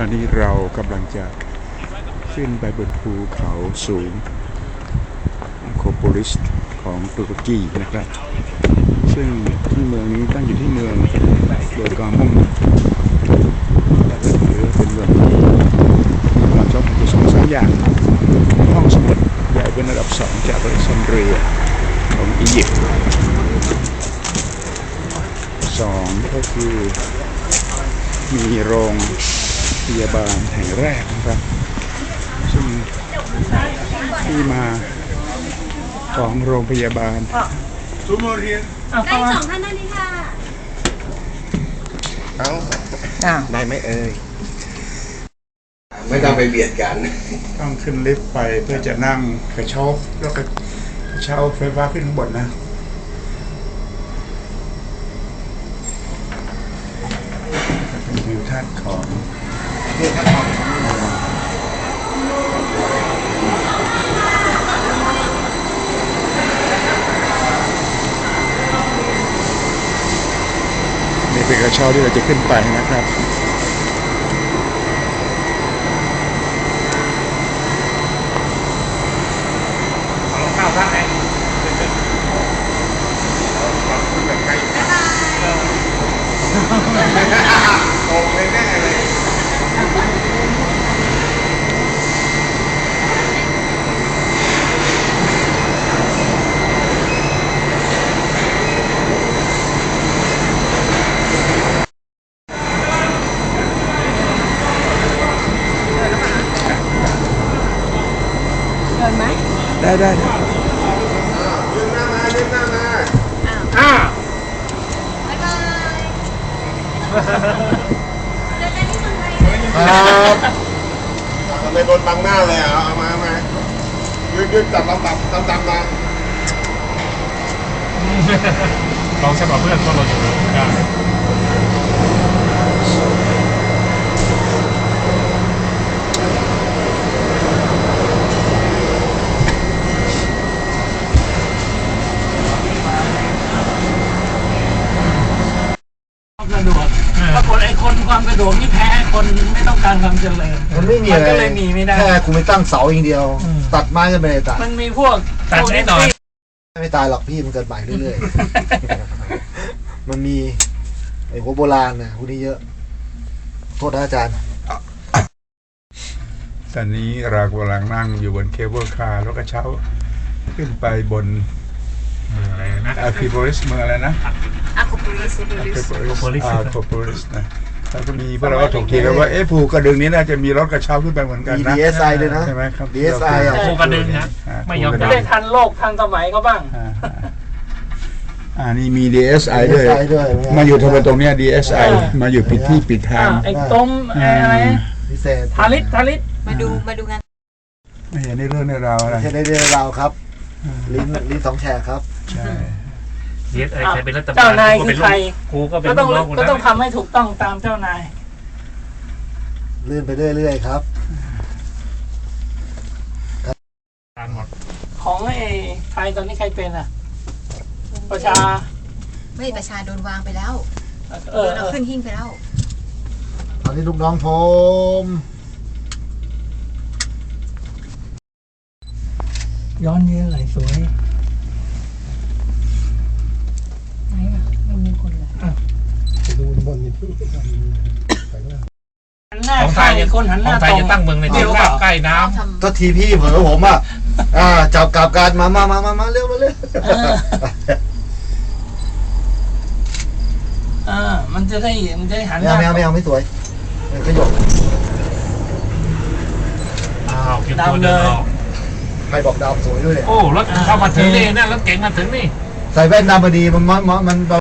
ตอนนี้เรากำลังจะขึ้นไปบนภูเขาสูงโคโปลิสของตุรกีนะครับ ซึ่งที่เมืองนี้ตั้งอยู่ที่เมืองเบอร์กามุงหรือเป็นเมืองที่มีความชอบอยู่สองสามอย่าง ห้องสมุดใหญ่เป็นระดับสองจากอเล็กซานเดรียของอียิปต์สองก็คือมีโรง พยาบาลแห่งแรกนะครับ ซึ่งที่มาของโรงพยาบาลได้สองท่านนั่นนี่ค่ะเอ้าอ้าวได้ไหมเอ่ยไม่ต้องไปเบียดกัน ต้องขึ้นลิฟต์ไปเพื่อจะนั่งกระเช้าแล้วก็กระเช้าไฟฟ้าขึ้นข้างบนนะเป็นวิวทัศน์ของ นี่เป็นกระเช้าที่เราจะขึ้นไปนะครับ โอ้ไม่แน่เลย เดินไหม ได้ได้ได้ยืนหน้ามายืนหน้ามาบ๊ายบายเจอกันที่เมืองไทยครับทำไมโดนบังหน้าเลยอะเอามามายืนยืนจับลำดับตำตำมาลองใช้กับเพื่อนก็เราอยู่ได้ ความสะดวกปรากฏไอ้ คนความสะดวกนี่แพ้คนไม่ต้องการความเจริญ มันไม่มีมัอะไรก็เลยมีไม่ได้แค่กูไม่ตั้งเสาอย่างเดียว อืม ตัดไม้ก็ไม่ได้ตัดมันมีพวกตัดนิดหน่อยไม่ตายหรอกพี่มันเกิดใหม่เรื่อยๆ มันมีไอ้หัวโบราณนะพวกนี้เยอะ โทษนะอาจารย์ ตอนนี้เรากำลังนั่งอยู่บนเคเบิลคาร์แล้วก็เช้าขึ้นไปบนอะไรนะอาคิโบริสเมืองอะไรนะอะโคโปลิส Acropolis อาโคโบริสนะ แล้วก็มีพวกเราก็ถกเถียงกันว่าเอ๊ะภูกระดึงนี้น่าจะมีรถกระเช้าขึ้นไปเหมือนกันมีนะ DSI เลยนะ ใช่ไหมครับ DSI อะ ภูกระดึงนะอ่าไม่ยอม ภูกจะระได้งทันโลกทันสมัยเขาบ้าง อ่าอ่าอ่านี่มี DSI ด้วย DSI ด้วย มาอยู่ทำไมตรงเนี้ย DSI อ่ามมาอยู่ปิดที่ปิดทางอ่าไอ้ต้มไอ้อะไรพิเศษทาริสทาริส มาดูมาดูงานไม่เห็นในเรื่องในราวอะไรแค่ได้เรื่องราวครับ ลิ้นลิ้นสองแฉกครับ ใช่ เดียสไอใครเป็นรัฐบาลเจ้านายคือใคร กูก็เป็นก็ลูต้องกน้องกูก็นะต้องทำให้ถูกต้องตามเจ้านาย ลื่นไปเรื่อยๆครับ ตามหมดของไอ้ไทยตอนนี้ใครเป็นอะ ประชา ไม่ประชาโดนวางไปแล้วเอโดอนเอเอาอขึ้นหิ้งไปแล้ว ตอนนี้ลูกน้องผมย้อนเยอะเลยสวย ไหนอะไม่มีคนเลย หันหน้า ของไทข้างยอีกคนหันหขอน้างไทยตรงจะตั้งเมืองในที่ราบใกล้น้เราทำก็ทีพี่เผลอผมอะอ่าจับกลับกันมามามามามาเร็วมาเร็วเออ เออมันจะได้มันจะได้หันหไม่น้าเอาไม่เอาไม่เอาไม่สวยเออขยบำอ้าวคิดตัวเดินออกใครบอกดาวสวยด้วยเนี่ยโอ้รถเข้ามาถึงนี่นะรถเก๋งมาถึงนี่ ใส่แว่นดำพอดีมันมันมัน